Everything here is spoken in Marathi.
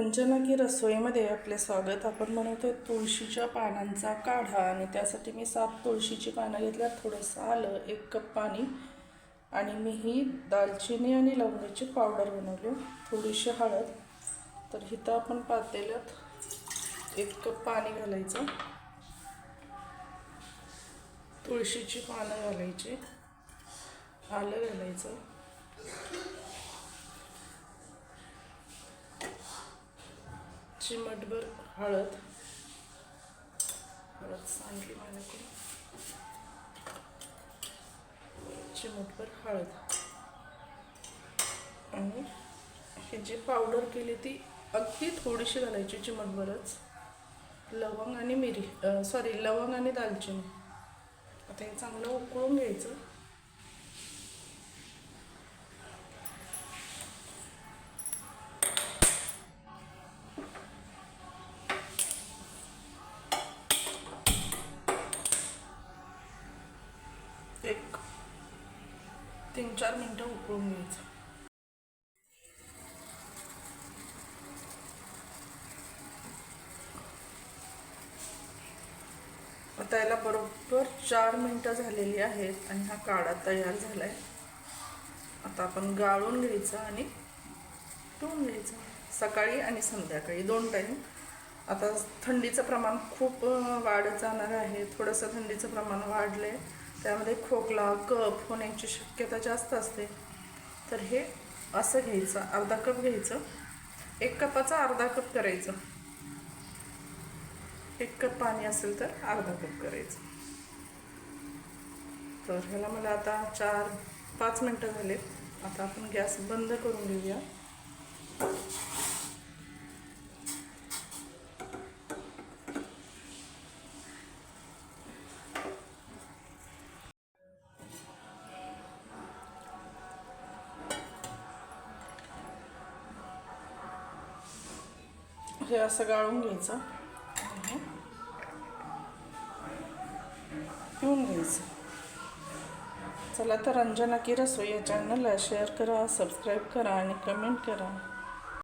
रंजना की रसोईमध्ये आपले स्वागत. आपण बनवतोय तुळशीच्या पानांचा काढा आणि त्यासाठी मी सात तुळशीची पानं घेतल्यात. थोडंसं आलं एक कप पाणी आणि मी ही दालचिनी आणि लवंगाची पावडर बनवली. थोडीशी हळद. तर इथं आपण पातेल्यात एक कप पाणी घालायचं. तुळशीची पानं घालायची. आलं घालायचं. चिमटभर हळद. हळद सांडली माझ्याकडे चिमटभर हळद. आणि ही जी पावडर केली ती अगदी थोडीशी घालायची चिमटभरच लवंग आणि मिरी सॉरी लवंग आणि दालचिनी. आता हे चांगलं उकळून घ्यायचं. तीन चार मिनटं उकळून घ्यायचं. आता याला बरोबर चार मिनटं झालेली आहेत आणि हा काढा तयार झाला आहे आता आपण गाळून घ्यायचा आणि पिऊन घ्यायचं. सकाळी आणि संध्याकाळी दोन टाईम आता थंडीचं प्रमाण खूप वाढत जाणार आहे. थोडंसं थंडीचं प्रमाण वाढलं आहे त्यामध्ये खोकला कप होण्याची शक्यता जास्त असते. तर हे असं घ्यायचं अर्धा कप घ्यायचं. एक कपाचा अर्धा कप करायचं. एक कप पाणी असेल तर अर्धा कप करायचं. तर ह्याला मला आता चार पाच मिनटं झालेत. आता आपण गॅस बंद करून घेऊया. हे असं गाळून घ्यायचं. पिऊन घ्यायचं. चला तर रंजना की रसोई या चॅनलला शेअर करा सबस्क्राईब करा आणि कमेंट करा.